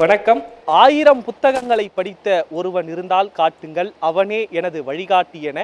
வணக்கம். ஆயிரம் புத்தகங்களை படித்த ஒருவன் இருந்தால் காட்டுங்கள். அவனே எனது வழிகாட்டி என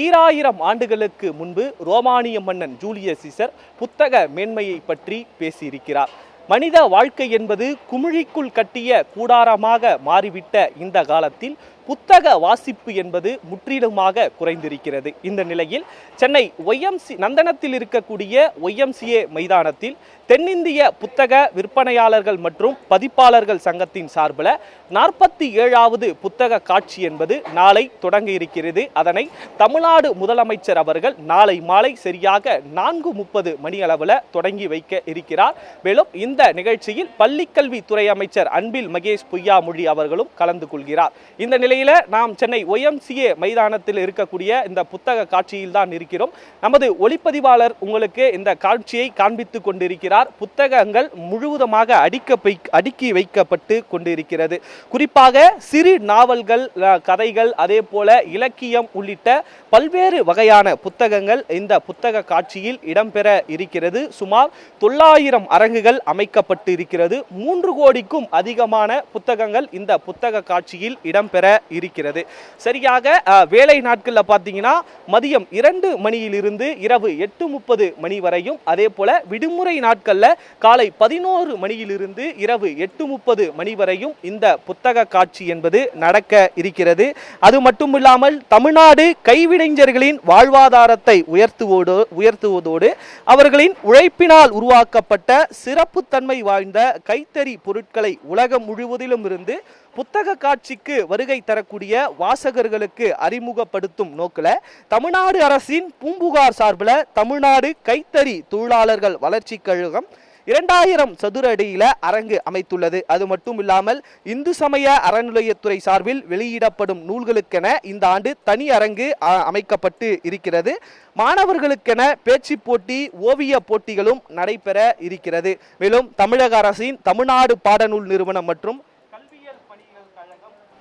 ஈராயிரம் ஆண்டுகளுக்கு முன்பு ரோமானிய மன்னன் ஜூலியஸ் சீசர் புத்தக மேன்மையை பற்றி பேசியிருக்கிறார். மனித வாழ்க்கை என்பது குமிழிக்குள் கட்டிய கூடாரமாக மாறிவிட்ட இந்த காலத்தில் புத்தக வாசிப்பு என்பது முற்றிலுமாக குறைந்திருக்கிறது. இந்த நிலையில் சென்னை ஒய்எம்சி நந்தனத்தில் இருக்கக்கூடிய ஒய்எம்சிஏ மைதானத்தில் தென்னிந்திய புத்தக விற்பனையாளர்கள் மற்றும் பதிப்பாளர்கள் சங்கத்தின் சார்பில் நாற்பத்தி ஏழாவது புத்தக காட்சி என்பது நாளை தொடங்க இருக்கிறது. அதனை தமிழ்நாடு முதலமைச்சர் அவர்கள் நாளை மாலை சரியாக நான்கு முப்பது மணி அளவில் தொடங்கி வைக்க இருக்கிறார். மேலும் இந்த நிகழ்ச்சியில் பள்ளிக்கல்வித்துறை அமைச்சர் அன்பில் மகேஷ் பொய்யாமொழி அவர்களும் கலந்து கொள்கிறார். இந்த நிலை நிலையில் நாம் சென்னை ஒய்எம்சிஏ மைதானத்தில் இருக்கக்கூடிய இந்த புத்தக காட்சியில் தான் இருக்கிறோம். நமது ஒளிப்பதிவாளர் உங்களுக்கு இந்த காட்சியை காண்பித்து கொண்டிருக்கிறார். புத்தகங்கள் முழுவதுமாக அடிக்க அடுக்கி வைக்கப்பட்டு கொண்டிருக்கிறது. குறிப்பாக சிறு நாவல்கள் கதைகள் அதே போல இலக்கியம் உள்ளிட்ட பல்வேறு வகையான புத்தகங்கள் இந்த புத்தக காட்சியில் இடம்பெற இருக்கிறது. சுமார் தொள்ளாயிரம் அரங்குகள் அமைக்கப்பட்டு இருக்கிறது மூன்று கோடிக்கும் அதிகமான புத்தகங்கள் இந்த புத்தக காட்சியில் இடம்பெற இருக்கிறது. சரியாக வேலை நாட்களில் பார்த்தீங்கன்னா மதியம் இரண்டு மணியிலிருந்து இரவு எட்டு முப்பது மணி வரையும் அதே போல விடுமுறை நாட்களில் காலை பதினோரு மணியிலிருந்து இரவு எட்டு முப்பது மணி வரையும் இந்த புத்தக காட்சி என்பது நடக்க இருக்கிறது. அது மட்டும் இல்லாமல் தமிழ்நாடு கைவினைஞர்களின் வாழ்வாதாரத்தை உயர்த்துவோடு உயர்த்துவதோடு அவர்களின் உழைப்பினால் உருவாக்கப்பட்ட சிறப்புத்தன்மை வாய்ந்த கைத்தறி பொருட்களை உலகம் முழுவதிலும் இருந்து புத்தக காட்சிக்கு வருகை தரக்கூடிய வாசகர்களுக்கு அறிமுகப்படுத்தும் நோக்கில் தமிழ்நாடு அரசின் பூம்புகார் சார்பில் தமிழ்நாடு கைத்தறி தொழிலாளர்கள் வளர்ச்சிக் கழகம் இரண்டாயிரம் சதுர அடியில் அரங்கு அமைத்துள்ளது. அது மட்டும் இல்லாமல் இந்து சமய அறநிலையத்துறை சார்பில் வெளியிடப்படும் நூல்களுக்கென இந்த ஆண்டு தனி அரங்கு அ, அமைக்கப்பட்டு இருக்கிறது. மாணவர்களுக்கென பேச்சு போட்டி ஓவிய போட்டிகளும் நடைபெற இருக்கிறது. மேலும் தமிழக அரசின் தமிழ்நாடு பாடநூல் நிறுவனம் மற்றும்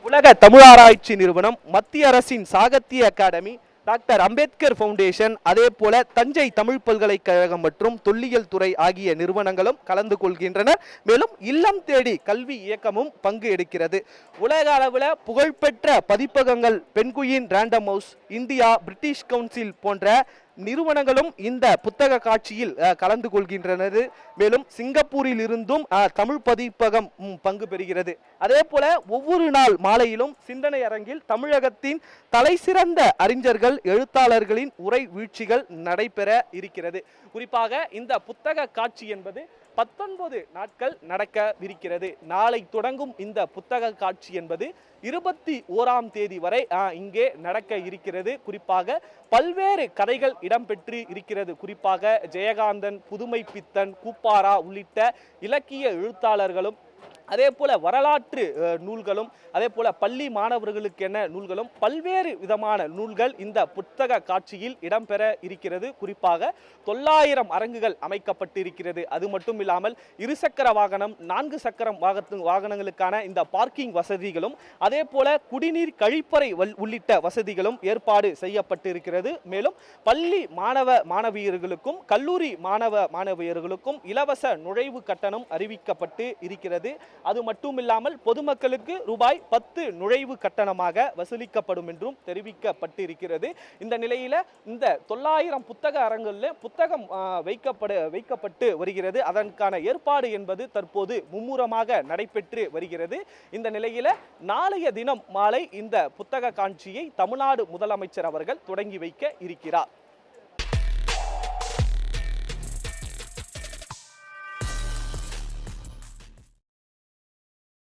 உலக தமிழாராய்ச்சி நிறுவனம் மத்திய அரசின் Sahitya academy doctor Ambedkar foundation அதே போல தஞ்சை தமிழ் பல்கலைக்கழகம் மற்றும் தொல்லியல் துறை ஆகிய நிறுவனங்களும் கலந்து கொள்கின்றன. மேலும் இல்லம் தேடி கல்வி இயக்கமும் பங்கு எடுக்கிறது. உலக அளவில் புகழ்பெற்ற பதிப்பகங்கள் Penguin Random House India British Council போன்ற நிறுவனங்களும் இந்த புத்தக காட்சியில் கலந்து கொள்கின்றனர் மேலும் சிங்கப்பூரில் இருந்தும் அஹ், தமிழ் பதிப்பகம் பங்கு பெறுகிறது. அதே போல ஒவ்வொரு நாள் மாலையிலும் சிந்தனை அரங்கில் தமிழகத்தின் தலைசிறந்த அறிஞர்கள் எழுத்தாளர்களின் உரை வீழ்ச்சிகள் நடைபெற இருக்கிறது. குறிப்பாக இந்த புத்தக காட்சி என்பது பத்தொன்பது நாட்கள் நடக்கவிருக்கிறது. நாளை தொடங்கும் இந்த புத்தக காட்சி என்பது இருபத்தி ஓராம் தேதி வரை இங்கே நடக்க இருக்கிறது. குறிப்பாக பல்வேறு கதைகள் இடம்பெற்று இருக்கிறது. குறிப்பாக ஜெயகாந்தன் புதுமை பித்தன் கூப்பாரா உள்ளிட்ட இலக்கிய எழுத்தாளர்களும் அதே போல் வரலாற்று நூல்களும் அதே போல் பள்ளி மாணவர்களுக்கென நூல்களும் பல்வேறு விதமான நூல்கள் இந்த புத்தக காட்சியில் இடம்பெற இருக்கிறது. குறிப்பாக தொள்ளாயிரம் அரங்குகள் அமைக்கப்பட்டு இருக்கிறது அது மட்டும் இல்லாமல் இருசக்கர வாகனம் நான்கு சக்கரம் வாகனங்களுக்கான இந்த பார்க்கிங் வசதிகளும் அதே போல குடிநீர் கழிப்பறை வல்- உள்ளிட்ட வசதிகளும் ஏற்பாடு செய்யப்பட்டு இருக்கிறது மேலும் பள்ளி மாணவ மாணவியர்களுக்கும் கல்லூரி மாணவ மாணவியர்களுக்கும் இலவச நுழைவு கட்டணம் அறிவிக்கப்பட்டு இருக்கிறது. அது மட்டும் இல்லாமல் பொதுமக்களுக்கு ரூபாய் பத்து நுழைவு கட்டணமாக வசூலிக்கப்படும் என்றும் தெரிவிக்கப்பட்டு இருக்கிறது இந்த நிலையில இந்த தொள்ளாயிரம் புத்தக அரங்குகளில் புத்தகம் ஆ, வைக்கப்பட வைக்கப்பட்டு வருகிறது. அதற்கான ஏற்பாடு என்பது தற்போது மும்முரமாக நடைபெற்று வருகிறது. இந்த நிலையில் நாளைய தினம் மாலை இந்த புத்தக காட்சியை தமிழ்நாடு முதலமைச்சர் அவர்கள் தொடங்கி வைக்க இருக்கிறார்.